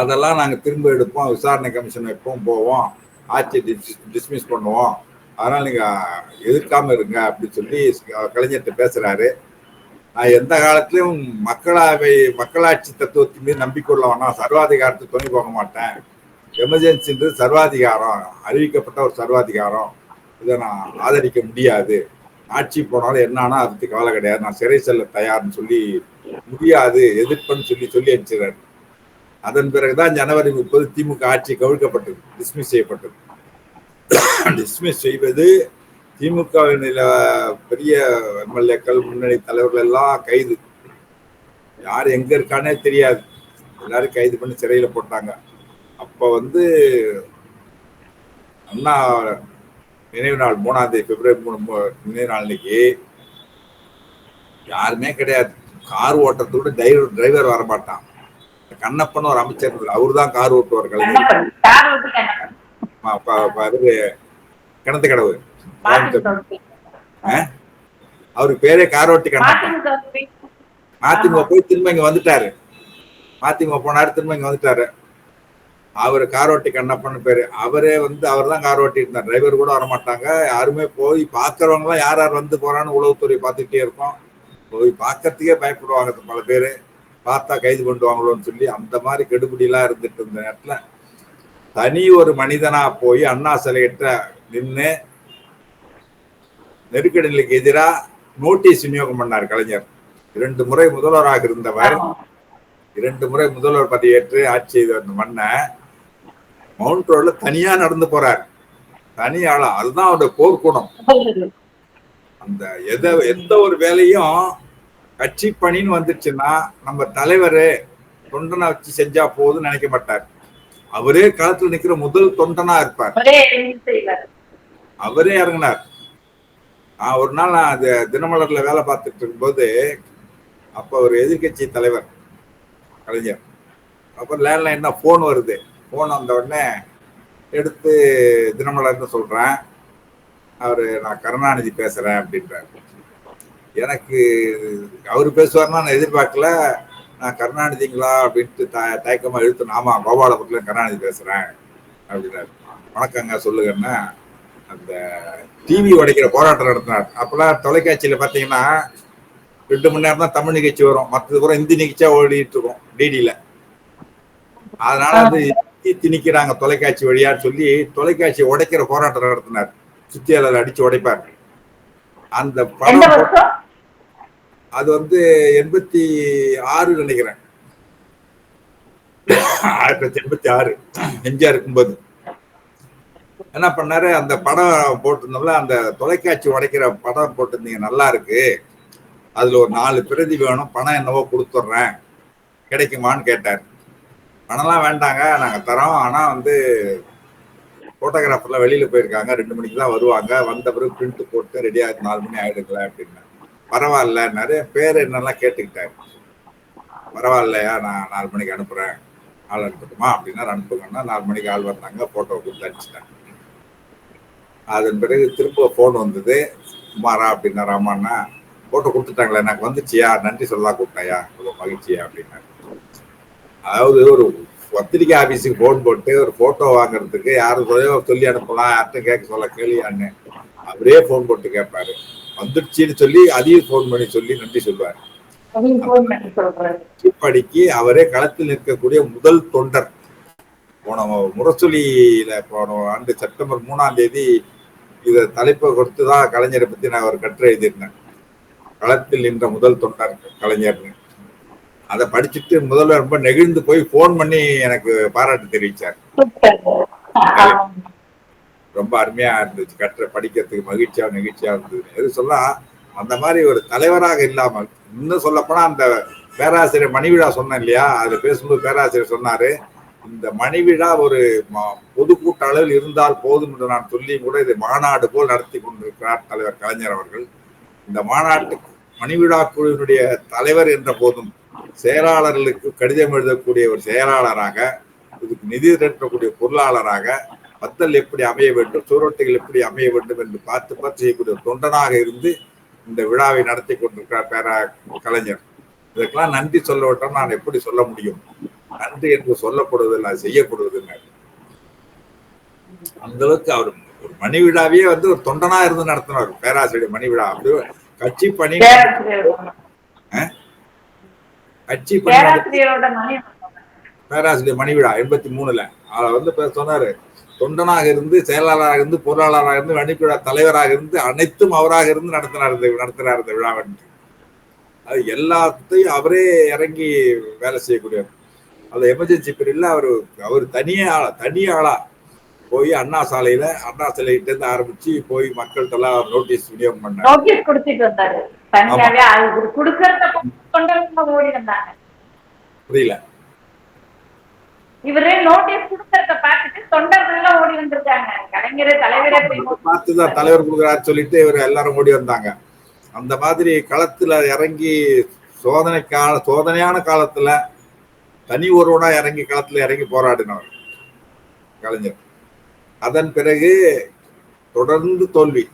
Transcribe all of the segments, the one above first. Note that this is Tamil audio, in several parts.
அதெல்லாம் நாங்கள் திரும்ப எடுப்போம் விசாரணை கமிஷன் வைப்போம் போவோம் ஆட்சி டிஸ்மிஸ் பண்ணுவோம். அதனால் நீங்கள் எதிர்க்காமல் இருங்க அப்படின்னு சொல்லி கலைஞர்கிட்ட பேசுகிறாரு நான் எந்த காலத்திலும் மக்களாவை மக்களாட்சி தத்துவத்தின் மீது நம்பிக்கை உள்ளவனா சர்வாதிகாரத்தை துணை போக மாட்டேன். எமர்ஜென்சின்றது சர்வாதிகாரம் அறிவிக்கப்பட்ட ஒரு சர்வாதிகாரம். இதை நான் ஆதரிக்க முடியாது. ஆட்சி போனாலும் என்னன்னா அதுக்கு கவலை கிடையாது. நான் சிறை செல்ல தயார்னு சொல்லி முடியாது எதிர்ப்புன்னு சொல்லி சொல்லி அனுப்பிச்சிடறேன் அதன் பிறகுதான் ஜனவரி முப்பது திமுக ஆட்சி கவிழ்க்கப்பட்டது டிஸ்மிஸ் செய்யப்பட்டது. டிஸ்மிஸ் செய்வது திமுகவின் பெரிய எம்எல்ஏக்கள் முன்னணி தலைவர்கள் எல்லாம் கைது. யார் எங்க இருக்கானே தெரியாது. எல்லாரும் கைது பண்ணி சிறையில போட்டாங்க. அப்ப வந்து அண்ணா நினைவு நாள் மூணாம் தேதி பிப்ரவரி மூணு நினைவு நாள் அன்னைக்கு யாருமே கிடையாது. கார் ஓட்டுறதுக்கு கூட டிரைவர் டிரைவர் வர மாட்டான் கண்ணப்பன் ஒரு அமைச்சர் அவரு தான் கார் ஓட்டுவார் கலைஞர். கிணத்து கடவு. அவருக்கு பேரே கார் ஓட்டி கண்ணப்பன். அதிமுக போய் திரும்ப இங்க வந்துட்டாரு. அதிமுக போனாரு திரும்ப இங்க வந்துட்டாரு. அவரு காரோட்டி கண்ணப்பன் பேரு. அவரே வந்து அவர் தான் கார் ஓட்டி இருந்தார் டிரைவர் கூட வரமாட்டாங்க. யாருமே போய் பாக்குறவங்க யார் யார் வந்து போறான்னு உளவுத்துறை பார்த்துக்கிட்டே இருக்கோம். போய் பார்க்கறதுக்கே பயப்படுவாங்க பல பேரு. பார்த்தா கைது பண்ணுவாங்களோன்னு சொல்லி அந்த மாதிரி கெடுபிடிலாம் இருந்துட்டு இருந்த நேரத்துல தனி ஒரு மனிதனா போய் அண்ணா சிலையிட்ட நின்று நெருக்கடி நிலைக்கு எதிராக நோட்டீஸ் விநியோகம் பண்ணார் கலைஞர். இரண்டு முறை முதல்வராக இருந்தவர். இரண்டு முறை முதல்வர் பதவியேற்று ஆட்சி செய்த அந்த மண்ணை மவுண்ட் ரோட்ல தனியா நடந்து போறார். தனி ஆளா அதுதான் அவருடைய போர்க்குணம். அந்த எத எந்த ஒரு வேலையும் கட்சி பணின்னு வந்துச்சுன்னா நம்ம தலைவர் தொண்டனை வச்சு செஞ்சா போதும்னு நினைக்க மாட்டார். அவரே களத்துல நிக்கிற முதல் தொண்டனா இருப்பார். அவரே இறங்கினார். நான் ஒரு நாள் நான் அது தினமலர்ல வேலை பார்த்துட்டு இருக்கும்போது அப்ப ஒரு எதிர்கட்சி தலைவர் கலைஞர். அப்புறம் லேண்ட்லைன் தான் ஃபோன் வருது. ஃபோன் வந்த உடனே எடுத்து தினமலர்னு சொல்றேன். அவரு நான் கருணாநிதி பேசுறேன் அப்படின்றாரு. எனக்கு அவர் பேசுவார்னா நான் எதிர்பார்க்கல. நான் கருணாநிதிங்களா அப்படின்ட்டு த தயக்கமா இழுத்து ஆமா கோபாலபுரத்துல கருணாநிதி பேசுறேன் அப்படின்னாரு. வணக்கங்க சொல்லுங்கன்னா அந்த டிவி உடைக்கிற போராட்டம் நடத்தினார். அப்பெல்லாம் தொலைக்காட்சியில பாத்தீங்கன்னா ரெண்டு மணி நேரம் தான் தமிழ் நிகழ்ச்சி வரும். மற்றது கூட இந்தி நிகழ்ச்சியா ஓடிட்டு இருக்கும் டிடியில அதனால வந்து திணிக்கிறாங்க தொலைக்காட்சி வழியான்னு சொல்லி தொலைக்காட்சி உடைக்கிற போராட்டம் நடத்தினார். சுத்தியாளர் அடிச்சு உடைப்பார். அந்த படம் அது வந்து எண்பத்தி ஆறு நினைக்கிறேன். ஆயிரத்தி தொள்ளாயிரத்தி எண்பத்தி ஆறு. எம்ஜிஆர் இருக்கும்போது. என்ன பண்ணாரு? அந்த படம் போட்டிருந்தோம்ல அந்த தொலைக்காட்சி உடைக்கிற படம் போட்டிருந்தீங்க நல்லா இருக்கு. அதுல ஒரு நாலு பிரதி வேணும் பணம் என்னவோ கொடுத்துட்றேன். கிடைக்குமான்னு கேட்டார். பணம்லாம் வேண்டாங்க நாங்க தரோம். ஆனா வந்து போட்டோகிராஃபர்லாம் வெளியில போயிருக்காங்க. ரெண்டு மணிக்கு தான் வருவாங்க. வந்த பிறகு பிரிண்ட் போட்டு ரெடியா நாலு மணி ஆயிடுங்களா அப்படின்னு பரவாயில்ல நிறைய பேர் என்னெல்லாம் கேட்டுக்கிட்டாங்க. பரவாயில்லையா நான் நாலு மணிக்கு அனுப்புறேன் ஆள் அனுப்பட்டுமா? அப்படின்னா அனுப்புங்கன்னா நாலு மணிக்கு ஆள் வந்தாங்க போட்டோ கொடுத்து அனுப்பிச்சிட்டேன் அதன் பிறகு திரும்ப ஃபோன் வந்தது குமாரா அப்படின்னா ராமாண்ணா போட்டோ கொடுத்துட்டாங்களே எனக்கு வந்துச்சியா? நன்றி சொல்லலாம் கூப்பிட்டாயா? ரொம்ப மகிழ்ச்சியா அப்படின்னா அதாவது ஒரு பத்திரிகை ஆஃபீஸுக்கு ஃபோன் போட்டு ஒரு ஃபோட்டோ வாங்குறதுக்கு யாரும் சொல்லி அனுப்பலாம் யார்கிட்ட கேட்க சொல்ல கேளியான்னு அவரே ஃபோன் போட்டு கேட்பாரு. வந்துடுச்சின்னு சொல்லி அதையும் போன் பண்ணி சொல்லி நன்றி சொல்லுவார் படிக்கு அவரே களத்தில் நிற்கக்கூடிய முதல் தொண்டர். போன முரசொலியில போன ஆண்டு செப்டம்பர் மூணாம் தேதி இத தலைப்பை கொடுத்து தான் கலைஞரை பத்தி நான் ஒரு கட்டுரை எழுதியிருந்தேன். களத்தில் நின்ற முதல் தொண்டர் கலைஞர்னு. அதை படிச்சுட்டு முதல்வர் ரொம்ப நெகிழ்ந்து போய் போன் பண்ணி எனக்கு பாராட்டு தெரிவிச்சார். ரொம்ப அருமையா இருந்துச்சு. கற்ற படிக்கிறதுக்கு மகிழ்ச்சியா நெகிழ்ச்சியா இருந்தது. எது சொன்னால் அந்த மாதிரி ஒரு தலைவராக இல்லாமல் இன்னும் சொல்லப்போனா அந்த பேராசிரியர் மணிவிழா சொன்னேன் இல்லையா? அது பேசும்போது பேராசிரியர் சொன்னாரு இந்த மணிவிழா ஒரு பொதுக்கூட்ட அளவில் இருந்தால் போதும் என்று நான் சொல்லியும் கூட இதை மாநாடு போல் நடத்தி கொண்டிருக்கிறார் தலைவர் கலைஞர் அவர்கள். இந்த மாநாட்டு மணிவிழா குழுவினுடைய தலைவர் என்ற போதும் செயலாளர்களுக்கு கடிதம் எழுதக்கூடிய ஒரு செயலாளராக இதுக்கு நிதி திரட்டக்கூடிய பொருளாளராக பத்தல் எப்படி அமைய வேண்டும் சுவரொட்டிகள் எப்படி அமைய வேண்டும் என்று பார்த்து பார்த்து செய்யக்கூடிய தொண்டனாக இருந்து இந்த விழாவை நடத்தி கொண்டிருக்கிறார் பேரா கலைஞர் இதற்கெல்லாம் நன்றி சொல்ல விட்டோம் நான் எப்படி சொல்ல முடியும்? நன்றி என்று சொல்லப்படுவதில்லை செய்யப்படுவதில்லை. அந்த அளவுக்கு அவர் ஒரு மணி விழாவையே வந்து ஒரு தொண்டனா இருந்து நடத்தினார் பேராசிரியர் மணி விழா. அப்படி கட்சி பணி கட்சி பணி பேராசிரியர் மணி விழா எண்பத்தி மூணுல. அதை வந்து சொன்னாரு தொண்டனாக இருந்து செயலாளராக இருந்து பொருளாளராக இருந்து மணிவிழா தலைவராக இருந்து அனைத்தும் அவராக இருந்து நடத்தினார் இந்த நடத்தினார் இந்த விழாவை. அது எல்லாத்தையும் அவரே இறங்கி வேலை செய்யக்கூடியவர். அந்த எமர்ஜென்சி பீரியட்ல அவர் அவர் தனியே ஆளா தனி ஆளா போய் அண்ணா சாலையில அண்ணா சிலைகிட்ட இருந்து ஆரம்பிச்சு போய் மக்கள்கிட்ட எல்லாம் நோட்டீஸ் விநியோகம் பண்ணார். நோட்டீஸ் கொடுத்துட்டு வந்தாரு. புரியல. இவரே நோட்டீஸ் கொடுக்கறத பார்த்துட்டு தொண்டர்கள் எல்லாம் ஓடி வந்திருக்காங்க. கலைஞர் தலைவரே போய் பார்த்துதான் தலைவர் கொடுக்குறாரு சொல்லிட்டு இவர் எல்லாரும் ஓடி வந்தாங்க. அந்த மாதிரி களத்துல இறங்கி சோதனை கால சோதனையான காலத்துல தனி ஒருவனா இறங்கி களத்துல இறங்கி போராடினவர் கலைஞர். அதன் பிறகு தொடர்ந்து தோல்வி.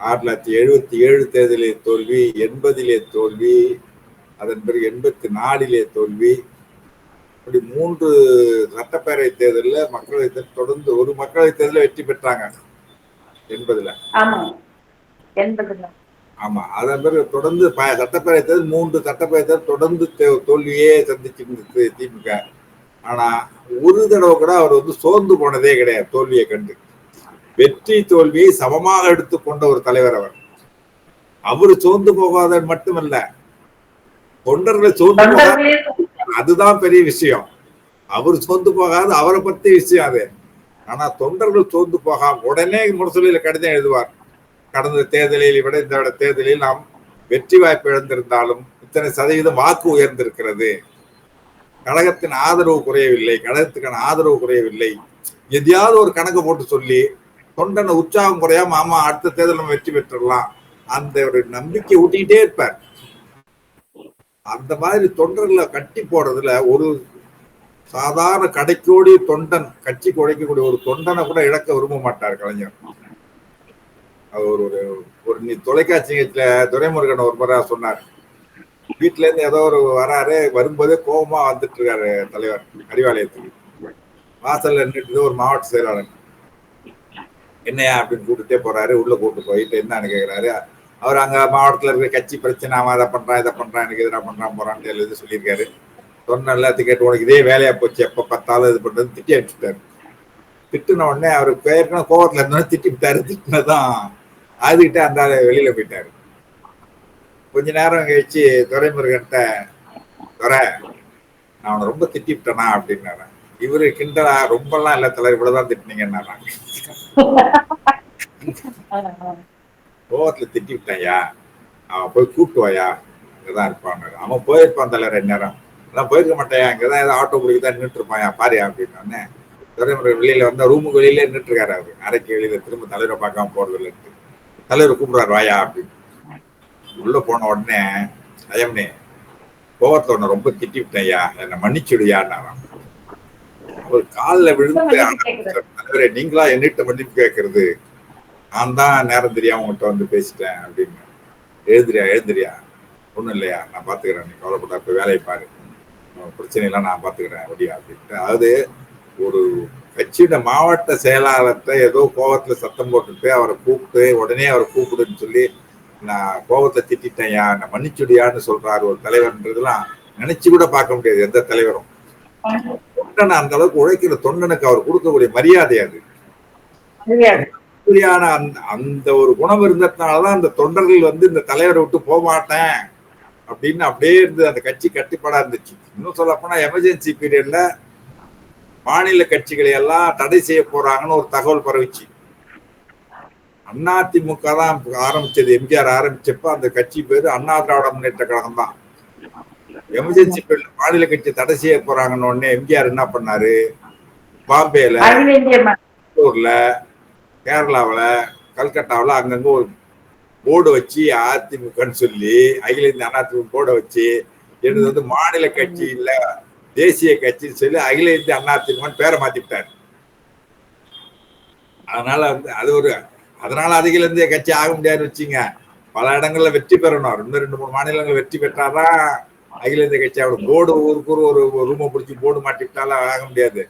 ஆயிரத்தி தொள்ளாயிரத்தி எழுபத்தி ஏழு தேர்தலே தோல்வி எண்பதிலே தோல்வி அதன் பிறகு எண்பத்தி நாலிலே தோல்வி இப்படி மூன்று சட்டப்பேரவை தேர்தலில் மக்களவை தேர்தல் தொடர்ந்து ஒரு மக்களவை தேர்தலில் வெற்றி பெற்றாங்க எண்பதுல ஆமா. அதன் பிறகு தொடர்ந்து சட்டப்பேரவை தேர்தல் மூன்று சட்டப்பேரவை தேர்தல் தொடர்ந்து தோல்வியே சந்திச்சிருந்தது திமுக. ஆனா ஒரு தடவை கூட அவர் வந்து சோர்ந்து போனதே கிடையாது தோல்வியை கண்டு. வெற்றி தோல்வியை சமமாக எடுத்துக்கொண்ட ஒரு தலைவர் அவர். அவரு சோர்ந்து போகாத மட்டுமல்ல. தொண்டர்களை சோர்ந்து போகாத அதுதான் பெரிய விஷயம். அவர் சோர்ந்து போகாது அவரை பத்தி விஷயம் அது. ஆனா தொண்டர்கள் சோர்ந்து போகாம உடனே முரசொலியில கடிதம் எழுதுவார். கடந்த தேர்தலில் விட இந்த தேர்தலில் நாம் வெற்றி வாய்ப்பு இழந்திருந்தாலும் இத்தனை சதவீதம் வாக்கு உயர்ந்திருக்கிறது. கழகத்தின் ஆதரவு குறையவில்லை கழகத்துக்கான ஆதரவு குறையவில்லை. எதையாவது ஒரு கணக்கு போட்டு சொல்லி தொண்டனை உற்சாகம் குறையாம ஆமா அடுத்த தேர்தல் நம்ம வெற்றி பெற்றலாம் அந்த ஒரு நம்பிக்கை ஊட்டிக்கிட்டே இருப்பார். அந்த மாதிரி தொண்டர்களை கட்டி போடுறதுல ஒரு சாதாரண கடைக்கோடி தொண்டன் கட்சி உழைக்கக்கூடிய ஒரு தொண்டனை கூட இழக்க விரும்ப மாட்டார் கலைஞர். அது ஒரு ஒரு ஒரு நீ தொலைக்காட்சி நிகழ்ச்சியில துரைமுருகன் ஒரு முறை சொன்னார். வீட்டுல இருந்து ஏதோ ஒரு வராரு வரும்போதே கோபமா வந்துட்டு இருக்காரு தலைவர் அறிவாலயத்துக்கு. வாசல்ல நின்றுட்டு ஒரு மாவட்ட செயலாளர். என்னையா அப்படின்னு கூப்பிட்டுட்டே போறாரு உள்ள கூப்பிட்டு போயிட்டு என்னன்னு கேக்குறாரு. அவர் அங்க மாவட்டத்துல இருக்கிற கட்சி பிரச்சனை அவன் அதை பண்றான் இதை பண்றான் எனக்கு எதிராக பண்றான் போறான் எழுதி சொல்லியிருக்காரு. சொன்ன எல்லாத்தையும் கேட்டு உனக்கு இதே வேலையா போச்சு எப்ப பார்த்தாலும் இது பண்றது திட்டி அடிச்சுட்டாரு திட்டுன உடனே அவர் ஏற்கனவே கோவத்துல இருந்தோடனே திட்டி விட்டாரு. திட்டினதான் அதுகிட்ட அந்த ஆளு வெளியில போயிட்டாரு. கொஞ்ச நேரம் கழிச்சு துரைமுருகன்ட்ட துறை நான் அவனை ரொம்ப திட்டி விட்டனா? அப்படின்னாரு. இவரு கிண்டலா ரொம்பலாம் இல்ல தலைவர் இவ்வளவுதான் திட்டினீங்கன்னா கோவத்துல திட்டி விட்டாயா அவன் போய் கூப்பிட்டு வாயா அங்கதான் இருப்பான் அவன் போயிருப்பான் தலைவர் நேரம். நான் போயிருக்க மாட்டேன். அங்கதான் ஏதோ ஆட்டோ பிடிக்க தான் நின்றுட்டு இருப்பான். பாரியா அப்படின்னு துரைமுருகன் வெளியில வந்தா ரூமுக்கு வெளியில நின்றுட்டு இருக்காரு அவரு. அறைக்கு வெளியில திரும்ப தலைவரை பார்க்காம போறது இல்லைன்ட்டு தலைவர் கூப்பிடுறாரு வாயா அப்படின்னு. உள்ள போன உடனே அயம்னே கோவத்துல உன்னை ரொம்ப திட்டி விட்டேன்யா என்னை மன்னிச்சுடுயான்னாராம். அவர் காலில் விழுந்து. தலைவரே நீங்களா என்னிட்ட மன்னிப்பு கேட்கறது? நான் தான் நேரம் தெரியாம உங்கள்கிட்ட வந்து பேசிட்டேன் அப்படின்னு. எழுதுறியா எழுதுறியா ஒண்ணும் இல்லையா? நான் பாத்துக்கிறேன். நீ கவலைப்பட்டா போய் வேலையை பாரு. பிரச்சனையெல்லாம் நான் பாத்துக்கிறேன். அப்படியா? அப்படின்ட்டு. அதாவது ஒரு கட்சியோட மாவட்ட செயலாளர்கிட்ட ஏதோ கோவத்துல சத்தம் போட்டுட்டு அவரை கூப்பிட்டு உடனே அவரை கூப்பிடுன்னு சொல்லி நான் கோவத்தை திட்டிட்டேன்யா நான் மன்னிச்சுடியான்னு சொல்றாரு ஒரு தலைவர்ன்றதெல்லாம் நினைச்சு கூட பார்க்க முடியாது எந்த தலைவரும். தொண்டனை அந்த அளவுக்கு உழைக்கிற தொண்டனுக்கு அவர் கொடுக்கக்கூடிய மரியாதை அது. அப்படியான அந்த அந்த ஒரு குணம் இருந்ததுனாலதான் அந்த தொண்டர்கள் வந்து இந்த தலைவரை விட்டு போக மாட்டேன் அப்படின்னு அப்படியே இருந்து அந்த கட்சி கட்டுப்பாடா இருந்துச்சு. இன்னும் சொல்ல போனா எமர்ஜென்சி பீரியட்ல மாநில கட்சிகளை எல்லாம் தடை செய்ய போறாங்கன்னு ஒரு தகவல் பரவிச்சு. அதிமுக தான் ஆரம்பிச்சது எம்ஜிஆர் ஆரம்பிச்சப்ப அந்த கட்சி பேரு அண்ணா திராவிட முன்னேற்ற கழகம் தான். எமர்ஜென்சி பீரியட்ல மாநில கட்சி தடை செய்ய போறாங்கன்னு உடனே எம்ஜிஆர் என்ன பண்ணாரு? பாம்பேல பெங்களூர்ல கேரளாவில் கல்கட்டாவில் அங்கங்கே ஒரு போர்டு வச்சு அதிமுகன்னு சொல்லி அகில இந்திய அதிமுக போர்டை வச்சு எனது வந்து மாநில கட்சி இல்லை தேசிய கட்சின்னு சொல்லி அகில இந்திய அதிமுகன்னு பேரை மாத்திட்டாரு அதனால வந்து அது ஒரு அதனால அகில இந்திய கட்சி ஆக முடியாதுன்னு வச்சுங்க பல இடங்கள்ல வெற்றி பெறணும். இன்னும் ரெண்டு மூணு மாநிலங்கள் வெற்றி பெற்றாதான் அகில இந்திய கட்சி அவரோட போர்டு ஊருக்கு ஒரு ஒரு ரூமை பிடிச்சி போர்டு மாட்டிவிட்டாலும் ஆக முடியாது.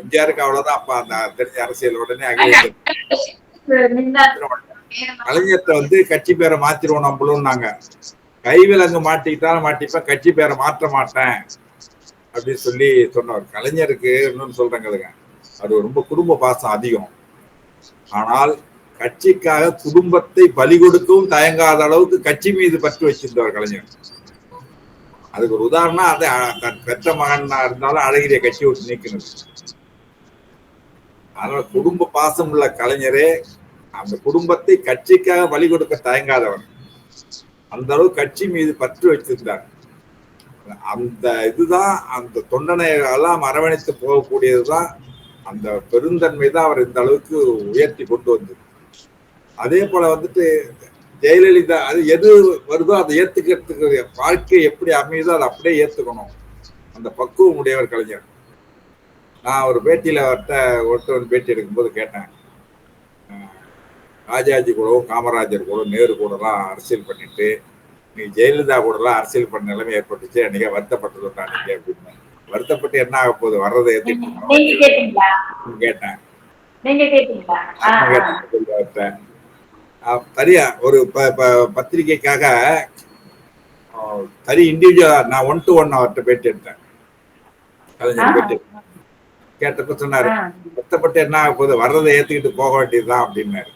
எம்ஜிஆருக்கு அவ்வளவுதான். அப்ப அந்த தெரிஞ்ச அரசியல் உடனே அகில இந்திய கலைஞர்கிட்ட வந்து கட்சி பேரை மாத்திருவோம் நம்மளும்னாங்க கைவிலங்கு மாட்டிக்கிட்டாலும் மாட்டிப்பேன் கட்சி பேரை மாற்ற மாட்டேன் அப்படின்னு சொல்லி சொன்னவர். கலைஞருக்கு இன்னொன்னு சொல்றேங்க அது ரொம்ப குடும்ப பாசம் அதிகம். ஆனால் கட்சிக்காக குடும்பத்தை பலி கொடுக்கவும் தயங்காத அளவுக்கு கட்சி மீது பற்று வச்சிருந்தவர் கலைஞர். அதுக்கு ஒரு உதாரணம் அதை பெற்ற மகனா இருந்தாலும் அழகிரிய கட்சி விட்டு நீக்கினது. அதனால குடும்ப பாசம் உள்ள கலைஞரே அந்த குடும்பத்தை கட்சிக்காக வழி கொடுக்க தயங்காதவர். அந்த அளவு கட்சி மீது பற்று வச்சிருந்தார். அந்த இதுதான் அந்த தொண்டனை எல்லாம் அரவணைத்து போகக்கூடியதுதான் அந்த பெருந்தன்மை தான் அவர் இந்த அளவுக்கு உயர்த்தி கொண்டு வந்தது. அதே போல வந்துட்டு ஜெயலலிதா அது எது வருதோ அதை ஏத்துக்கிறதுக்கு வாழ்க்கை எப்படி அமையுதோ அதை அப்படியே ஏத்துக்கணும். அந்த பக்குவம் உடையவர் கலைஞர். நான் ஒரு பேட்டியில அவர்கிட்ட ஒருத்தர் பேட்டி எடுக்கும்போது கேட்டேன். ராஜாஜி கூடவும் காமராஜர் கூட நேரு கூடலாம் அரசியல் பண்ணிட்டு நீ ஜெயலலிதா கூடலாம் அரசியல் பண்ண நிலைமை ஏற்பட்டுச்சு அன்னைக்கு வருத்தப்பட்டு அன்னைக்கு அப்படின்னு. வருத்தப்பட்டு என்ன ஆக போகுது? வர்றதை ஏற்றுக்கணும் கேட்டேன். சரியா ஒரு பத்திரிகைக்காக சரி இண்டிவிஜுவலா நான் ஒன் டு ஒன் அவர்கிட்ட பேட்டி எடுத்தேன். கலைஞர் பேட்டி கேட்டப்ப சொன்னாரு வருத்தப்பட்டு என்ன போகுது? வர்றதை ஏத்துக்கிட்டு போக வேண்டியதுதான் அப்படின்னாரு.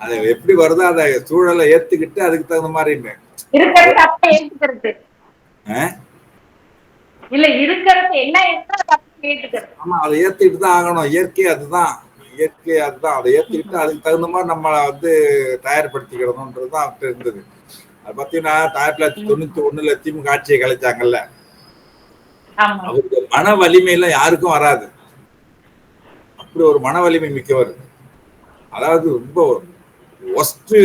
அது எப்படி வருதோ அதை சூழலை ஏத்துக்கிட்டு அதுக்கு தகுந்த மாதிரி இல்ல இருக்கிறது என்ன ஆமா அதை ஏத்துக்கிட்டு தான் ஆகணும். இயற்கை அதுதான். இயற்கை அதுதான். அதை ஏத்துக்கிட்டு அதுக்கு தகுந்த மாதிரி நம்மளை வந்து தயார்படுத்திக்கிறதுன்றதுதான் அவர்கிட்ட இருந்தது. அது பாத்தீங்கன்னா ஆயிரத்தி தொள்ளாயிரத்தி தொண்ணூத்தி ஒண்ணுல திமுக ஆட்சியை கலைச்சாங்கல்ல. அவருக்கு மன வலிமை எல்லாம் யாருக்கும் வராது. அப்படி ஒரு மன வலிமை மிக்கவர். அதாவது ரொம்ப ஒஸ்ட்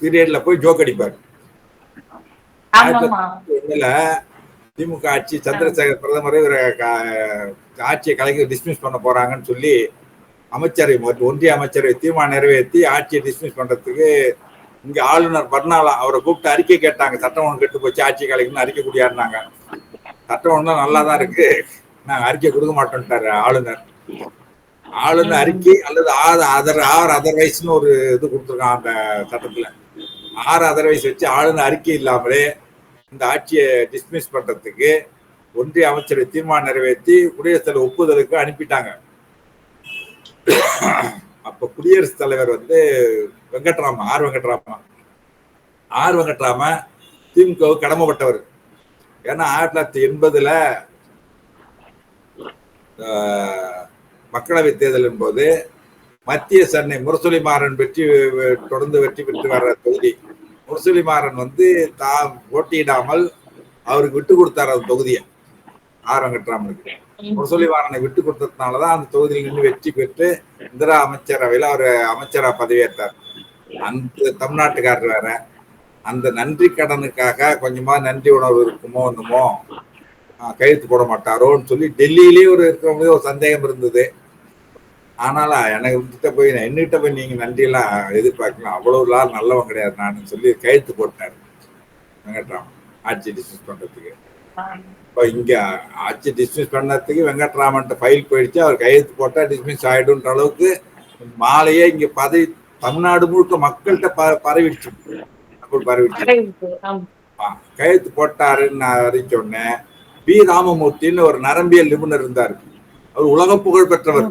பீரியட்ல போய் ஜோக் அடிப்பார். திமுக ஆட்சி சந்திரசேகர் பிரதமர் ஆட்சியை கலைஞர் டிஸ்மிஸ் பண்ண போறாங்கன்னு சொல்லி அமைச்சரவை ஒன்றிய அமைச்சரவை தீர்மானம் நிறைவேற்றி ஆட்சியை டிஸ்மிஸ் பண்றதுக்கு இங்க ஆளுநர் பர்னாலா அவரை கூப்பிட்டு அறிக்கை கேட்டாங்க. சட்டம் ஒன்று கெட்டு போச்சு ஆட்சி கலைக்குன்னு அறிக்கை கூடியாருனாங்க. சட்டம் நல்லா தான் இருக்கு. நாங்கள் அறிக்கை கொடுக்க மாட்டோம்ட்டாரு ஆளுநர். ஆளுநர் அறிக்கை அல்லது ஆறு அதர் ஆறு அதர்வைஸ்னு ஒரு இது கொடுத்துருக்கான் அந்த சட்டத்தில். ஆறு அதர்வைஸ் வச்சு ஆளுநர் அறிக்கை இல்லாமலே இந்த ஆட்சியை டிஸ்மிஸ் பண்ணுறதுக்கு ஒன்றிய அமைச்சரை தீர்மானம் நிறைவேற்றி குடியரசுத் தலைவர் ஒப்புதலுக்கு அனுப்பிட்டாங்க. அப்போ குடியரசுத் தலைவர் வந்து வெங்கட்ராமன் ஆர் வெங்கட்ராமன். ஆர் வெங்கட்ராமன் திமுகவுக்கு கடமைப்பட்டவர். ஏன்னா ஆயிரத்தி தொள்ளாயிரத்தி எண்பதுல மக்களவை தேர்தலின் போது மத்திய சென்னை முரசொலி மாறன் வெற்றி தொடர்ந்து வெற்றி பெற்று வர்ற தொகுதி. முரசொலி மாறன் வந்து தான் போட்டியிடாமல் அவருக்கு விட்டு கொடுத்தார் அந்த தொகுதியை. ஆர் வெங்கட்ராமனுக்கு முரசொலி மாறனை விட்டு கொடுத்ததுனாலதான் அந்த தொகுதியில் நின்று வெற்றி பெற்று இந்திரா அமைச்சரவையில் அவர் அமைச்சரா பதவியேற்றார். அந்த தமிழ்நாட்டுக்காரர் வேற. அந்த நன்றி கடனுக்காக கொஞ்சமா நன்றி உணர்வு இருக்குமோ என்னமோ கையெழுத்து போட மாட்டாரோன்னு சொல்லி டெல்லியிலேயே ஒரு இருக்கிறவங்க ஒரு சந்தேகம் இருந்தது. ஆனாலும் எனக்கு கிட்ட போய் என்னகிட்ட போய் நீங்க நன்றியெல்லாம் எதிர்பார்க்கலாம் அவ்வளவு நாள் நல்லவன் கிடையாது நான் சொல்லி கையெழுத்து போட்டாரு. வெங்கட்ராமன். ஆட்சி டிஸ்மிஸ் பண்றதுக்கு. இப்போ இங்க ஆட்சி டிஸ்மிஸ் பண்ணதுக்கு வெங்கட்ராமன் ஃபைல் போயிடுச்சு. அவர் கையெழுத்து போட்டா டிஸ்மிஸ் ஆயிடும்ன்ற அளவுக்கு மாலையே இங்க பதவி தமிழ்நாடு முழுக்க மக்கள்கிட்ட ப பரவிடுச்சு. மக்கள் பரவிடுச்சு கையெழுத்து போட்டாருன்னு நான் அறிவிச்சோடனே பி. ராமமூர்த்தின்னு ஒரு நரம்பியல் நிபுணர் இருந்தார். அவர் உலக புகழ் பெற்றவர்.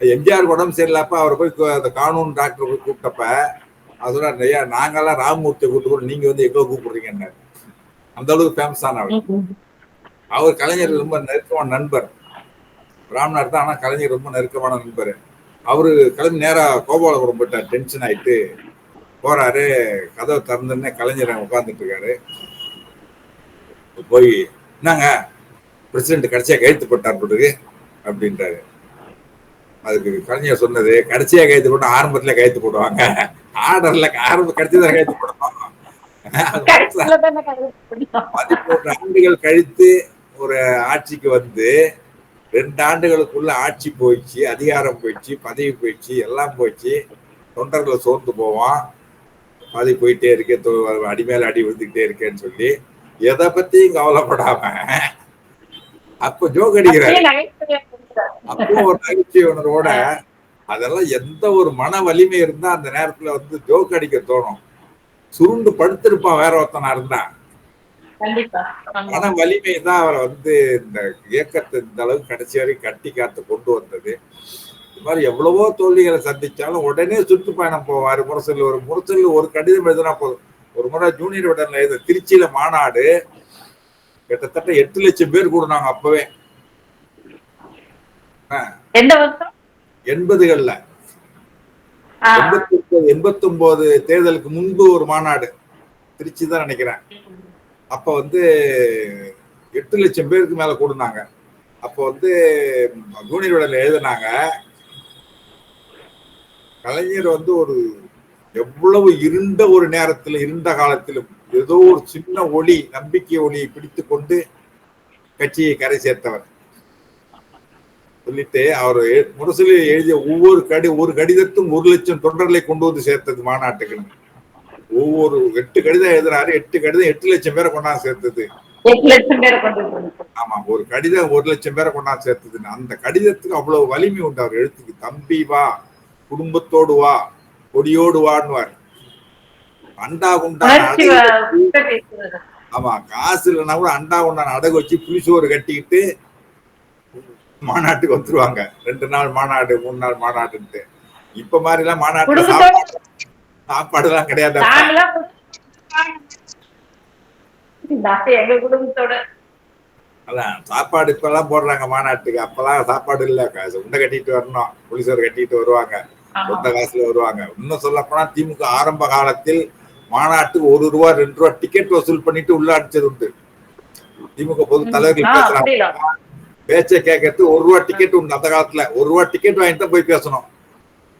எம்ஜிஆர் உடம்பு சரியில்லப்ப அவரை போய் அந்த கானூன் டாக்டர் போய் கூப்பிட்டப்ப அதோட ஐயா நாங்கெல்லாம் ராமமூர்த்தியை கூப்பிட்டு நீங்க வந்து எங்க கூப்பிடுறீங்க அந்த அளவுக்கு ஃபேமஸ் ஆனவர் அவர் கலைஞர் ரொம்ப நெருக்கமான நண்பர். ராம்நாத் தான் ஆனா கலைஞர் ரொம்ப நெருக்கமான நண்பர். அவரு கிளம்பி நேரா கோபாலபுரம் போயிட்டார் டென்ஷன் ஆயிட்டு. போறாரு கதவை திறந்துன்னே கலைஞர் உட்கார்ந்துட்டு இருக்காரு. போய் என்னங்க? பிரசிடென்ட் கடைசியா கையெழுத்து போட்டார் போட்டுருக்கு அப்படின்றாரு. அதுக்கு கலைஞர் சொன்னது கடைசியா கையெழுத்து போட்டு ஆரம்பத்துல கையெழுத்து போடுவாங்க. ஆர்டர்ல ஆரம்ப கடைசி தான் கையெழுத்து போடுவாங்க பதிமூன்று ஆண்டுகள் கழித்து ஒரு ஆட்சிக்கு வந்து ரெண்டு ஆண்டுகளுக்குள்ள ஆட்சி போயிடுச்சு அதிகாரம் போயிடுச்சு பதவி போயிடுச்சு எல்லாம் போயிடுச்சு. தொண்டர்களை சோர்ந்து போவான். பதவி போயிட்டே இருக்கே அடி மேல அடி விழுந்துக்கிட்டே இருக்கேன்னு சொல்லி எதை பத்தியும் கவலைப்படாம அப்ப ஜோக் அடிக்கிறாரு. அப்போ ஒரு நகைச்சுவை உணர்வோட அதெல்லாம் எந்த ஒரு மன வலிமை இருந்தா அந்த நேரத்துல வந்து ஜோக் அடிக்க தோணும். சுருண்டு படுத்திருப்பான் வேற ஒருத்தனா இருந்தா. மன வலிமை தான் அவரை வந்து இந்த இயக்கத்தை இந்த அளவுக்கு கடைசி வரைக்கும் கட்டி காத்து கொண்டு வந்தது. இது மாதிரி எவ்வளவோ தோல்விகளை சந்திச்சாலும் உடனே சுற்றுப்பயணம் போவாரு. முரசல் ஒரு முரசல் ஒரு கடிதம் எழுதினா போதும். ஒரு முறை ஜூனியர் விடன்ல எழுத திருச்சியில மாநாடு கிட்டத்தட்ட எட்டு லட்சம் பேர் கூடுனாங்க அப்பவே. எண்பதுகள்ல. ஆ, எண்பத்தி ஒன்பது எண்பத்தி ஒன்பது தேர்தலுக்கு முன்பு ஒரு மாநாடு. திருச்சி தான் நினைக்கிறேன். அப்ப வந்து எட்டு லட்சம் பேருக்கு மேல கூடுனாங்க. அப்போ வந்து ஜூனியர் விடல எழுதினாங்க. கலைஞர் வந்து ஒரு எவ்வளவு இருண்ட ஒரு நேரத்துல இருண்ட காலத்திலும் ஏதோ ஒரு சின்ன ஒளி நம்பிக்கை ஒளியை பிடித்து கொண்டு கட்சியை கரை சேர்த்தவர். சொல்லிட்டு அவர் முரசொலி எழுதிய ஒவ்வொரு கடி ஒரு கடிதத்தும் ஒரு லட்சம் தொண்டர்களை கொண்டு வந்து சேர்த்தது மாநாட்டுக்கு. ஒவ்வொரு எட்டு கடிதம் எழுதுறாரு எட்டு கடிதம் எட்டு லட்சம் பேரை கொண்டாந்து சேர்த்தது. ஆமா ஒரு கடிதம் ஒரு லட்சம் பேரை கொண்டாந்து சேர்த்ததுன்னு. அந்த கடிதத்துக்கு அவ்வளவு வலிமை உண்டு அவர் எழுத்துக்கு. தம்பி வா குடும்பத்தோடு வா கொடியோடு வான்னுவார் அண்டா குண்டா உணர்ச்சி வ- கூட பேசுறது. ஆமா காசு இல்லைன்னா கூட அண்டா குண்டான் அடகு வச்சு புளிசோறு கட்டிக்கிட்டு மாநாட்டுக்கு வந்துருவாங்க. ரெண்டு நாள் மாநாடு மூணு நாள் மாநாடுன்ட்டு. இப்ப மாதிரி எல்லாம் மாநாட்டுல சாப்பாடு சாப்பாடு எல்லாம் கிடையாது அதான் சாப்பாடு இப்பெல்லாம் போடுறாங்க மாநாட்டுக்கு. அப்பெல்லாம் சாப்பாடு இல்ல. உண்டை கட்டிட்டு வரணும். புளிசோறு கட்டிட்டு வருவாங்க. சொந்த காசுல வருவாங்க. இன்னும் சொல்ல போனா திமுக ஆரம்ப காலத்தில் மாநாட்டுக்கு ஒரு ரூபா ரெண்டு ரூபா டிக்கெட் வசூல் பண்ணிட்டு உள்ள அடிச்சது உண்டு. திமுக பொது தலைவர்கள் பேசுறாங்க? பேச்சை கேட்கறது ஒரு ரூபா டிக்கெட் உண்டு அந்த காலத்துல. ஒரு ரூபா டிக்கெட் வாங்கிட்டு போய் பேசணும்.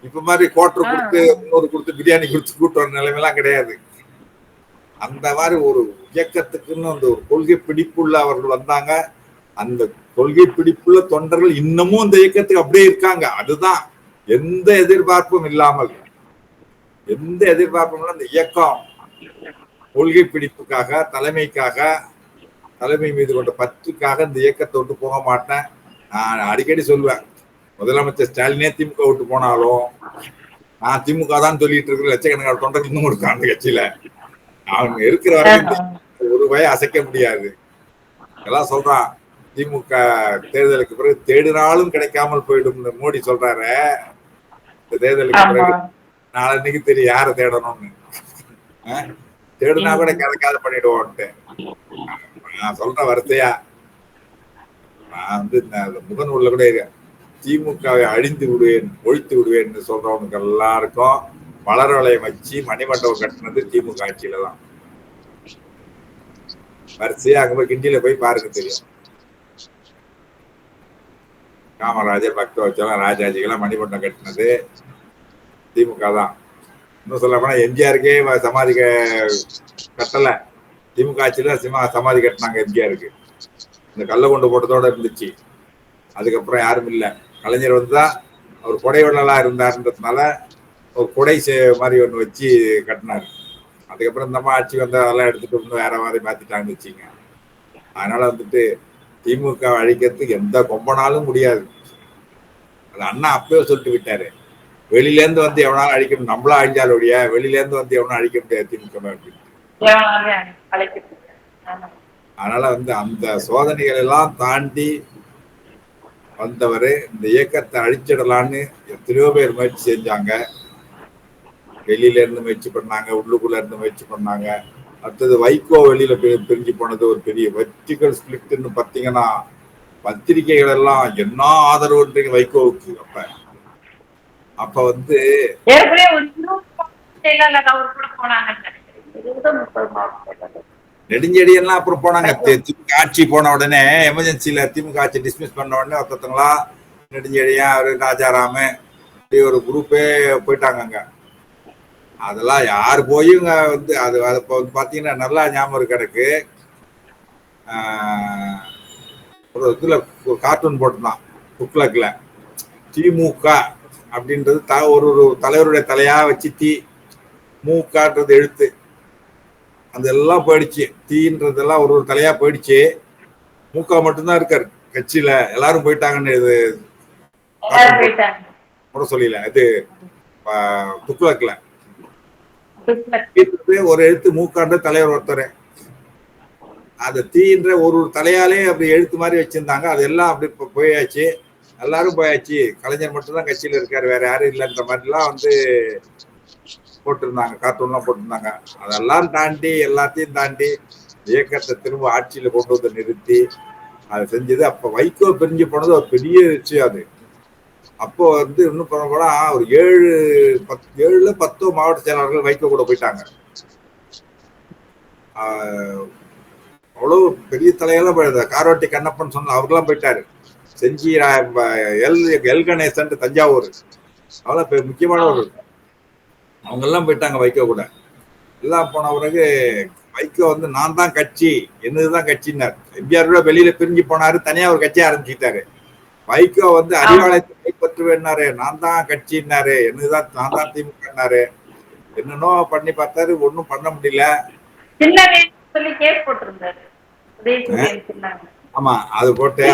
இப்ப மாதிரி குவார்டர். கொடுத்து முன்னூறு கொடுத்து பிரியாணி கொடுத்து கூட்டு வர நிலைமைலாம் கிடையாது. அந்த மாதிரி ஒரு இயக்கத்துக்குன்னு அந்த ஒரு கொள்கை பிடிப்புள்ள அவர்கள் வந்தாங்க. அந்த கொள்கை பிடிப்புள்ள தொண்டர்கள் இன்னமும் இந்த இயக்கத்துக்கு அப்படியே இருக்காங்க. அதுதான். எந்த எதிர்பார்ப்பும் இல்லாமல் எந்த எதிர்பார்ப்பும் இந்த இயக்கம் கொள்கை பிடிப்புக்காக தலைமைக்காக தலைமை மீது கொண்ட பற்றுக்காக இந்த இயக்கத்தை விட்டு போக மாட்டேன். நான் அடிக்கடி சொல்லுவேன் முதலமைச்சர் ஸ்டாலினே திமுக விட்டு போனாலும் நான் திமுக தான் சொல்லிட்டு இருக்கிற லட்சக்கணக்கான தொண்டர்கள் இன்னும் இருக்கான் அந்த கட்சியில. அவங்க இருக்கிற வரைக்கும் ஒரு வய அசைக்க முடியாது. எல்லாம் சொல்றான் திமுக தேர்தலுக்கு பிறகு தேடினாலும் கிடைக்காமல் போயிடும் மோடி சொல்றாரு. இந்த தேர்தலுக்கு பிறகு நாளைக்கு தெரியும் யாரை தேடணும்னு? தேடுனா கூட கிடைக்காத பண்ணிடுவோம்ட்டு நான் சொல்ற வரிசையா நான் வந்து இந்த முகநூல்ல கூட இருக்கேன். திமுகவை அழிந்து விடுவேன் ஒழித்து விடுவேன் சொல்றவனுக்கு எல்லாருக்கும் மலர் வளையம் வச்சு மணிமண்டபம் கட்டினது திமுக ஆட்சியில தான் வரிசையா அங்க போய் கிண்டியில போய் பாருங்க தெரியும். காமராஜர் பக்தவச்சலம் ராஜாஜிக்கெல்லாம் மணிமண்டபம் கட்டினது. திமுக தான். இன்னும் சொல்ல போனால் எம்ஜிஆருக்கே சமாதி கட்டலை. திமுக ஆட்சியில் சிமா சமாதி கட்டினாங்க எம்ஜிஆருக்கு. இந்த கல்லை கொண்டு போட்டதோட இருந்துச்சு. அதுக்கப்புறம் யாரும் இல்லை. கலைஞர் வந்து தான் அவர் கொடை இருந்தார்ன்றதுனால இருந்தாருன்றதுனால ஒரு கொடை சே- மாதிரி ஒன்று வச்சு கட்டினார். அதுக்கப்புறம் இந்த ஆட்சி வந்து அதெல்லாம் எடுத்துகிட்டு வந்து வேற மாதிரி மாத்திட்டாங்கன்னு வச்சுங்க அதனால் வந்துட்டு திமுக அழிக்கிறதுக்கு எந்த கொம்பனாலும் முடியாது. அது அண்ணா அப்பவே சொல்லிட்டு விட்டாரு வெளியில இருந்து வந்து எவனாலும் அழிக்க முடியும் நம்மளா அழிஞ்சாலும் ஒழிய? வெளியில இருந்து வந்து எவனும் அழிக்க முடியாது திமுக அதனால வந்து அந்த சோதனைகள் எல்லாம் தாண்டி வந்தவர் இந்த இயக்கத்தை அழிச்சிடலான்னு எத்தனையோ பேர் முயற்சி செஞ்சாங்க. வெளியில இருந்து முயற்சி பண்ணாங்க உள்ளுக்குள்ள இருந்து முயற்சி பண்ணாங்க. அடுத்தது வைகோ வெளியில பிரிஞ்சு போனது ஒரு பெரிய வெர்டிகல் ஸ்பிளிட்னு பார்த்தீங்கன்னா பத்திரிகைகள் எல்லாம் என்ன ஆதரவுன்றீங்க வைகோவுக்கு? அப்ப அப்ப வந்து நெடுஞ்செடியெல்லாம் அப்புறம் போனாங்க. திமுக ஆட்சி போன உடனே எமர்ஜென்சில திமுக ஆட்சி டிஸ்மிஸ் பண்ண உடனே ஒருத்தங்களா நெடுஞ்செடியா அவரு ராஜாராமு இப்படி ஒரு குரூப்பே போயிட்டாங்க அங்க. அதெல்லாம் யார் போய் இங்க வந்து அது அது இப்போ வந்து பாத்தீங்கன்னா நல்லா ஞாபகம் இருக்கு எனக்கு. இதுல ஒரு கார்ட்டூன் போட்டுதான் புக்லக்ல திமுக அப்படின்றது த ஒரு ஒரு தலைவருடைய தலையா வச்சு தி மூக்கான்றது எழுத்து. அதெல்லாம் போயிடுச்சு. தீன்றதெல்லாம் ஒரு ஒரு தலையா போயிடுச்சு. மூக்கா மட்டும்தான் இருக்காரு. கட்சியில எல்லாரும் போயிட்டாங்கன்னு இது கூட சொல்லல. இது துக்ளக்ல ஒரு எழுத்து மூக்காண்ட தலைவர் ஒருத்தர். அந்த தீன்ற ஒரு ஒரு தலையாலே அப்படி எழுத்து மாதிரி வச்சிருந்தாங்க. அதெல்லாம் அப்படி போயாச்சு. எல்லாரும் போயாச்சு. கலைஞர் மட்டும்தான் கட்சியில இருக்காரு. வேற யாரும் இல்லைன்ற மாதிரிலாம் வந்து போட்டிருந்தாங்க. கார்ட்டூன்லாம் போட்டிருந்தாங்க. அதெல்லாம் தாண்டி எல்லாத்தையும் தாண்டி இயக்கத்தை திரும்ப ஆட்சியில கொண்டு வந்து நிறுத்தி அதை செஞ்சது அப்ப வைகோ பிரிஞ்சு போனது ஒரு பெரிய விஷயம் அது. அப்போ வந்து இன்னும் பண்ண போனா ஒரு ஏழு பத் ஏழுல பத்தோ மாவட்ட செயலாளர்கள் வைகோ கூட போயிட்டாங்க. அவ்வளவு பெரிய தலையெல்லாம் போயிருந்தா காரோட்டி கண்ணப்பன் சொன்ன அவர்லாம் போயிட்டாரு. Gingee L L Ganesan Thanjavur. அவ்வளவு பெ- முக்கியமானவர் அவங்க எல்லாம் போயிட்டாங்க வைகோ கூட. எல்லாம் போன பிறகு வைகோ வந்து நான் தான் கட்சி என்னதுதான் கட்சின்னார். எம்ஜிஆர் கூட வெளியில பிரிஞ்சு போனாரு தனியா ஒரு கட்சி ஆரம்பிச்சுட்டாரு வைகோ வந்து அறிவாலயத்தை கைப்பற்றுவேன்னாரு. நான் தான் கட்சின்னாரு. என்னதுதான் நான் தான் திமுகன்னாரு. என்னன்னோ பண்ணி பார்த்தாரு ஒன்றும் பண்ண முடியல. சொல்லி கேஸ் போட்டிருந்தாரு. உதயசூரியன் ஆமா அது போட்டு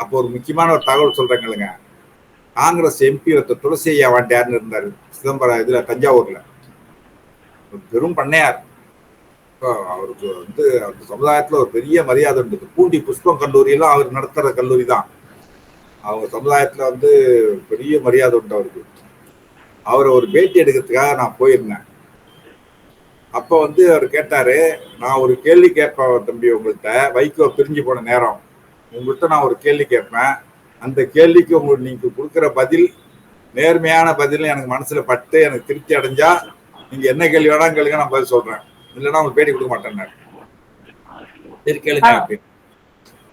அப்போ ஒரு முக்கியமான ஒரு தகவல் சொல்றேங்களுங்க காங்கிரஸ் எம்பி ஒருத்தர் துளசி ஐயா வாண்டியார்னு இருந்தாரு. சிதம்பரம் இதுல தஞ்சாவூர்ல. பெரும் பண்ணையார். அவருக்கு வந்து அந்த சமுதாயத்துல ஒரு பெரிய மரியாதை இருந்தது பூண்டி புஷ்பம் கல்லூரி எல்லாம் அவர் நடத்துற கல்லூரி தான். அவங்க சமுதாயத்துல வந்து பெரிய மரியாதை உண்டு அவருக்கு. அவரை ஒரு பேட்டி எடுக்கிறதுக்காக நான் போயிருந்தேன். அப்போ வந்து அவர் கேட்டாரு நான் ஒரு கேள்வி கேட்பேன் தம்பி உங்கள்கிட்ட வைகோ பிரிஞ்சு போன நேரம். உங்கள்கிட்ட நான் ஒரு கேள்வி கேட்பேன். அந்த கேள்விக்கு உங்களுக்கு நீங்க கொடுக்குற பதில் நேர்மையான பதில் எனக்கு மனசுல பட்டு எனக்கு திருப்தி அடைஞ்சா நீங்க என்ன கேள்வி வேணாலும் கேளுங்க நான் பதில் சொல்றேன். இல்லைன்னா உங்களுக்கு பேட்டி கொடுக்க மாட்டேன் சரி கேளுங்க. அப்படின்னு.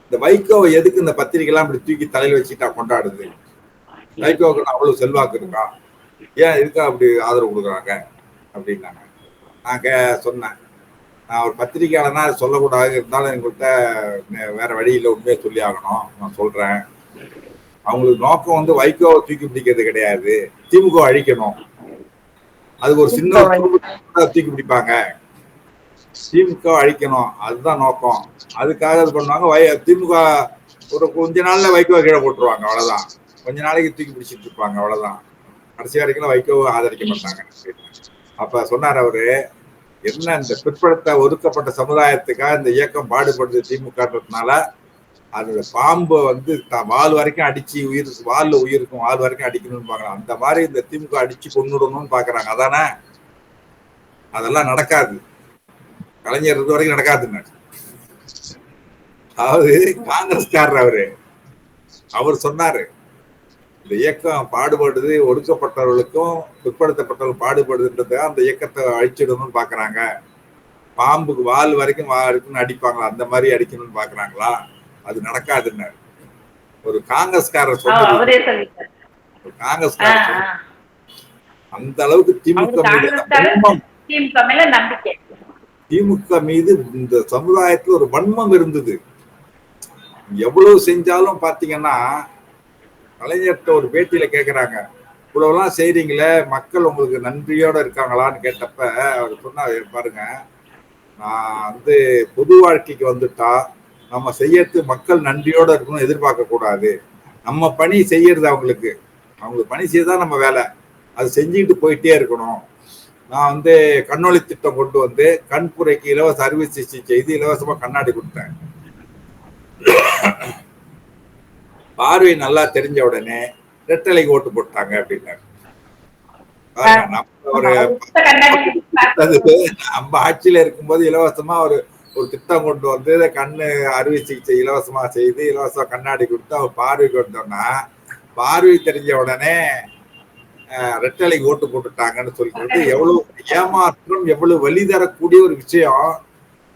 இந்த வைகோவை எதுக்கு இந்த பத்திரிகை எல்லாம் இப்படி தூக்கி தலையில வச்சுட்டா கொண்டாடுது? வைகோவுக்கு அவ்வளவு செல்வாக்கு இருக்கா? ஏன் இருக்கா அப்படி ஆதரவு கொடுக்குறாங்க? அப்படின்னாங்க. நான் கே சொன்னேன். நான் ஒரு பத்திரிகையாளனா அது சொல்லக்கூடாது இருந்தாலும் எங்கள்கிட்ட வேற வழியில உண்மையை சொல்லி ஆகணும். நான் சொல்றேன். அவங்களுக்கு நோக்கம் வந்து வைகோவை தூக்கி பிடிக்கிறது கிடையாது. திமுக அழிக்கணும். அதுக்கு ஒரு சின்ன தூக்கி பிடிப்பாங்க. திமுக அழிக்கணும். அதுதான் நோக்கம். அதுக்காக இது பண்ணுவாங்க. வை திமுக ஒரு கொஞ்ச நாள்ல வைகோ கீழே போட்டுருவாங்க. அவ்வளவுதான். கொஞ்ச நாளைக்கு தூக்கி பிடிச்சிட்டு இருப்பாங்க. அவ்வளவுதான். கடைசி வரைக்கும் வைகோவை ஆதரிக்க மாட்டாங்க. அப்ப சொன்னார் அவரு என்ன இந்த பிற்படுத்த ஒதுக்கப்பட்ட சமுதாயத்துக்காக இந்த இயக்கம் பாடுபடுது திமுகன்றதுனால அதோட பாம்பை வந்து த- வால் வரைக்கும் அடிச்சு உயிர் வால்ல உயிருக்கும் வால் வரைக்கும் அடிக்கணும்னு பாக்குறாங்க அந்த மாதிரி இந்த திமுக அடிச்சு கொண்டுடணும்னு பாக்குறாங்க அதானே? அதெல்லாம் நடக்காது. கலைஞர் இது வரைக்கும் நடக்காதுன்னு அதாவது காங்கிரஸ்காரர் அவரு. அவர் சொன்னாரு இந்த இயக்கம் பாடுபடுது ஒடுக்கப்பட்டவர்களுக்கும் பிற்படுத்தப்பட்டவர்கள் பாடுபடுதுன்றதுக்காக அந்த இயக்கத்தை அழிச்சிடணும்னு பாக்குறாங்க. பாம்புக்கு வால் வரைக்கும் வா இருக்குன்னு அடிப்பாங்களா? அந்த மாதிரி அடிக்கணும்னு பாக்குறாங்களா? அது நடக்காதுன்னு. ஒரு காங்கிரஸ்காரர் சொன்னது காங்கிரஸ்காரர். அந்த அளவுக்கு திமுக திமுக மீது இந்த சமுதாயத்துல ஒரு வன்மம் இருந்தது. எவ்வளவு செஞ்சாலும் பாத்தீங்கன்னா கலைஞர்கிட்ட ஒரு பேட்டியில கேட்கிறாங்க இவ்வளவுலாம் செய்றீங்களே மக்கள் உங்களுக்கு நன்றியோட இருக்காங்களான்னு கேட்டப்ப அவர் சொன்னார் பாருங்க. நான் வந்து பொது வாழ்க்கைக்கு வந்துட்டா நம்ம செய்யறது மக்கள் நன்றியோட இருக்கணும் எதிர்பார்க்க கூடாது. நம்ம பணி செய்யறது அவங்களுக்கு. அவங்களுக்கு பணி செய்யதான் நம்ம வேலை. அது செஞ்சுக்கிட்டு போயிட்டே இருக்கணும். நான் வந்து கண்ணொளி திட்டம் கொண்டு வந்து கண்புரைக்கு இலவச அறுவை சிகிச்சை செய்து இலவசமா கண்ணாடி கொடுத்தேன். பார்வை நல்லா தெரிஞ்ச உடனே ரெட்டலைக்கு ஓட்டு போட்டாங்க அப்படின்னாரு நம்ம ஆட்சியில இருக்கும்போது இலவசமா ஒரு ஒரு திட்டம் கொண்டு வந்து கண்ணு அறுவை சிகிச்சை இலவசமா செய்து இலவசமா கண்ணாடி கொடுத்து அவர் பார்வைக்கு வந்தோம்னா பார்வை தெரிஞ்ச உடனே அஹ், ரெட்டலைக்கு ஓட்டு போட்டுட்டாங்கன்னு சொல்லிட்டு எவ்வளவு ஏமாற்றம் எவ்வளவு வழி தரக்கூடிய ஒரு விஷயம்.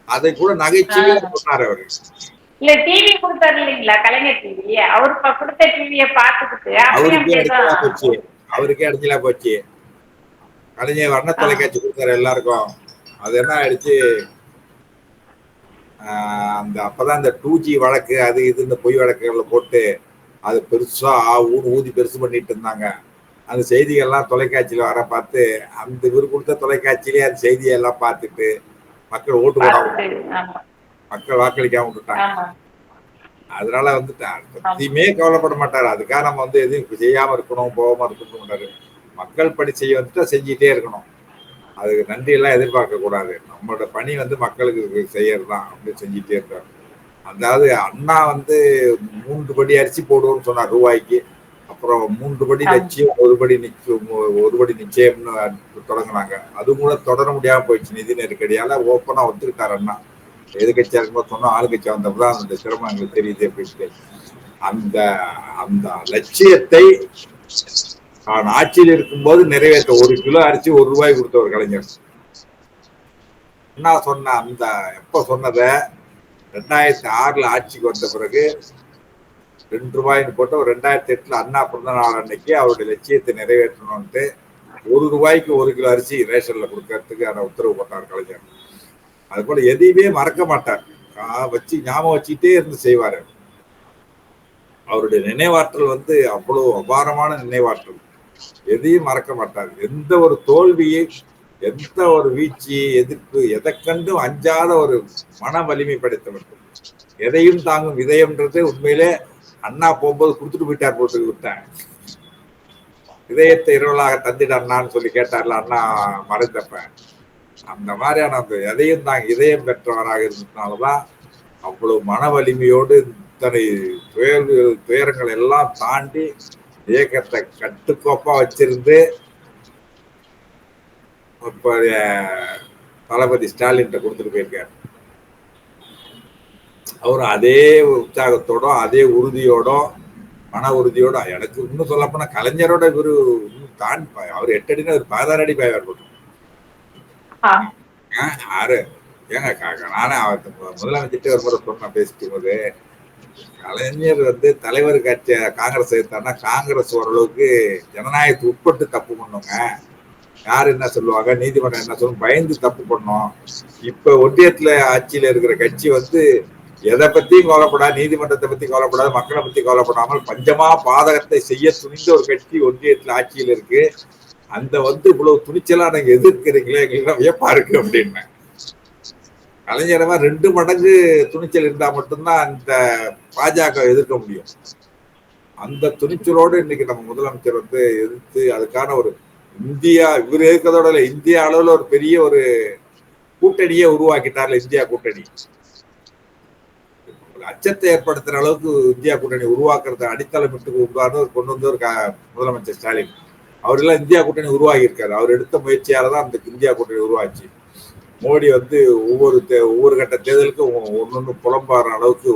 அதை கூட நகைச்சுவையா சொன்னார் அவரு. இல்ல டிவி கொடுத்தாரு இல்லைங்களா கலைஞர் டிவி அவர் கொடுத்த டிவிய பாத்துக்கிட்டு அவருக்கே அவருக்கே அடிச்சலா போச்சு. கலைஞர் வர்ண தொலைக்காட்சி கொடுத்தாரு எல்லாருக்கும். அது என்ன ஆயிடுச்சு? அந்த அப்பதான் இந்த டூ ஜி வழக்கு அது இது இந்த பொய் வழக்குகளை போட்டு அது பெருசா ஊ ஊதி பெருசு பண்ணிட்டு இருந்தாங்க. அந்த செய்திகள்லாம் தொலைக்காட்சியில வர பார்த்து அந்த இவர் கொடுத்த தொலைக்காட்சியிலே அந்த செய்தியை எல்லாம் பார்த்துட்டு மக்கள் ஓட்டு ஆமா. மக்கள் வாக்களிக்காம விட்டுட்டாங்க. அதனால வந்துட்டு. பத்தியுமே கவலைப்பட மாட்டாரு. அதுக்காக நம்ம வந்து எதுவும் செய்யாம இருக்கணும் போகாம இருக்கணும் மாட்டாரு மக்கள் பணி செய்ய வந்துட்டா செஞ்சுட்டே இருக்கணும். அதுக்கு நன்றி எல்லாம் எதிர்பார்க்க கூடாது. நம்மளோட பணி வந்து மக்களுக்கு செய்யறது தான் அப்படி செஞ்சுட்டே இருக்காரு. அதாவது அண்ணா வந்து மூன்று படி அரிசி போடுவோம்னு சொன்னார் ரூபாய்க்கு. அப்புறம் மூன்று படி. லட்சியம் ஒரு படி நிச்சயம் ஒரு படி நிச்சயம்னு தொடங்கினாங்க. அது கூட தொடர முடியாம போயிடுச்சு நிதி நெருக்கடியால. ஓப்பனா ஒத்துக்கிட்டாரு அண்ணா. எதிர்கட்சியா இருக்கும்போது சொன்னோம் ஆளுங்கட்சி வந்தப்பதான் அந்த சிரமம் எங்களுக்கு தெரியுது அப்படின்ட்டு அந்த அந்த லட்சியத்தை நான் ஆட்சியில் இருக்கும்போது நிறைவேற்ற ஒரு கிலோ அரிசி ஒரு ரூபாய் கொடுத்த ஒரு கலைஞர். என்ன சொன்ன அந்த எப்ப சொன்னத? ரெண்டாயிரத்தி ஆறுல ஆட்சிக்கு வந்த பிறகு ரெண்டு ரூபாய்னு போட்டு ஒரு ரெண்டாயிரத்தி எட்டுல அண்ணா பிறந்த நாள் அன்னைக்கு அவருடைய லட்சியத்தை நிறைவேற்றணும்ட்டு ஒரு ரூபாய்க்கு ஒரு கிலோ அரிசி ரேஷன்ல கொடுக்கறதுக்கு அதை உத்தரவு போட்டார் கலைஞர். அது போல எதையுமே மறக்க மாட்டார். கா- வச்சு ஞாபகம் வச்சுட்டே இருந்து செய்வாரு. அவருடைய நினைவாற்றல் வந்து அவ்வளவு அபாரமான நினைவாற்றல். எதையும் மறக்க மாட்டார். எந்த ஒரு தோல்வியை எந்த ஒரு வீழ்ச்சி எதிர்ப்பு எதை கண்டும் அஞ்சாத ஒரு மன வலிமை படைத்தவர். எதையும் தாங்கும் இதயம்ன்றது உண்மையிலே அண்ணா போகும்போது கொடுத்துட்டு போயிட்டார் போட்டு விட்டேன் இதயத்தை இரவலாக தந்திட அண்ணான்னு சொல்லி கேட்டார்ல அண்ணா மறைந்தப்ப. அந்த மாதிரியான அந்த எதையும் தான் இதயம் பெற்றவராக இருந்ததுனாலதான் அவ்வளவு மன வலிமையோடு இத்தனை துயர்கள் துயரங்கள் எல்லாம் தாண்டி இயக்கத்தை கட்டுக்கோப்பா வச்சிருந்து தளபதி ஸ்டாலின் கொடுத்துட்டு போயிருக்காரு. அவர் அதே உற்சாகத்தோடும் அதே உறுதியோட மன உறுதியோட எனக்கு இன்னும் சொல்லப்போனா கலைஞரோட இவரு இன்னும் தான் அவர் எட்டு அடினா ஒரு பதினாறு அடி பாய்வார் போட்டு ஆ, ஏங்க நானே அவர் முதலமைச்சர்கிட்ட ஒரு முறை சொன்னேன் பேசிக்கும் கலைஞர் வந்து தலைவர் கட்சி காங்கிரஸ் எடுத்தாருன்னா காங்கிரஸ் ஓரளவுக்கு ஜனநாயகத்துக்கு உட்பட்டு தப்பு பண்ணுங்க. யார் என்ன சொல்லுவாங்க நீதிமன்றம் என்ன சொல்லும் பயந்து தப்பு பண்ணோம். இப்ப ஒன்றியத்துல ஆட்சியில இருக்கிற கட்சி வந்து எதை பத்தியும் கவலைப்படாது நீதிமன்றத்தை பத்தி கவலைப்படாது மக்களை பத்தி கவலைப்படாமல் பஞ்சமா பாதகத்தை செய்ய துணிந்த ஒரு கட்சி ஒன்றியத்துல ஆட்சியில இருக்கு. அந்த வந்து இவ்வளவு துணிச்சலா நீங்க எதிர்க்கிறீங்களே எங்களுக்கு வியப்பா இருக்கு அப்படின்னு கலைஞரமா ரெண்டு மடங்கு துணிச்சல் இருந்தா மட்டும்தான் அந்த பாஜக எதிர்க்க முடியும். அந்த துணிச்சலோடு இன்னைக்கு நம்ம முதலமைச்சர் வந்து எதிர்த்து அதுக்கான ஒரு இந்தியா இவர் இருக்கிறதோட இந்தியா இந்திய அளவுல ஒரு பெரிய ஒரு கூட்டணியே உருவாக்கிட்டார்ல இந்தியா கூட்டணி. அச்சத்தை ஏற்படுத்துற அளவுக்கு இந்தியா கூட்டணி உருவாக்குறத அடித்தளமிட்டு உருவான்னு கொண்டு வந்தவர் க- முதலமைச்சர் ஸ்டாலின். அவரெல்லாம் இந்தியா கூட்டணி உருவாகி இருக்காரு அவர் எடுத்த முயற்சியால தான் அந்த இந்தியா கூட்டணி உருவாச்சு. மோடி வந்து ஒவ்வொரு தே- ஒவ்வொரு கட்ட தேர்தலுக்கும் ஒன்னொன்னு புலம்பாடுற அளவுக்கு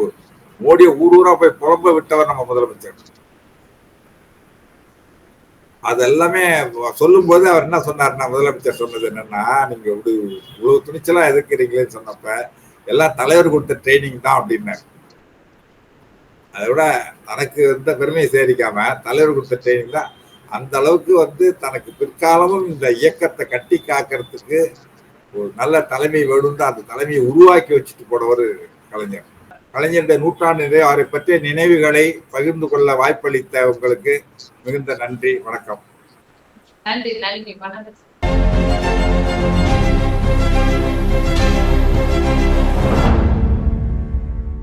மோடியை ஊர் ஊரா போய் புலம்ப விட்டவர் நம்ம முதலமைச்சர். அதெல்லாமே சொல்லும் போது அவர் என்ன சொன்னார்னா முதலமைச்சர் சொன்னது என்னன்னா நீங்க இப்படி இவ்வளவு துணிச்சலா எதிர்க்கிறீங்களேன்னு சொன்னப்ப எல்லாம் தலைவர் கொடுத்த ட்ரைனிங் தான் அப்படின்னாரு. அதை விட தனக்கு எந்த பெருமையை சேரிக்காம தலைவர் கொடுத்த ட்ரைனிங் தான் அந்த அளவுக்கு வந்து தனக்கு பிற்காலமும் இந்த இயக்கத்தை கட்டி காக்கிறதுக்கு ஒரு நல்ல தலைமை வேணும்னு அந்த தலைமையை உருவாக்கி வச்சுட்டு போனவர் கலைஞர். கலைஞருடைய நூற்றாண்டு நிறைவு அவரை பற்றிய நினைவுகளை பகிர்ந்து கொள்ள வாய்ப்பளித்த உங்களுக்கு மிகுந்த நன்றி வணக்கம். நன்றி நன்றி வணக்கம்.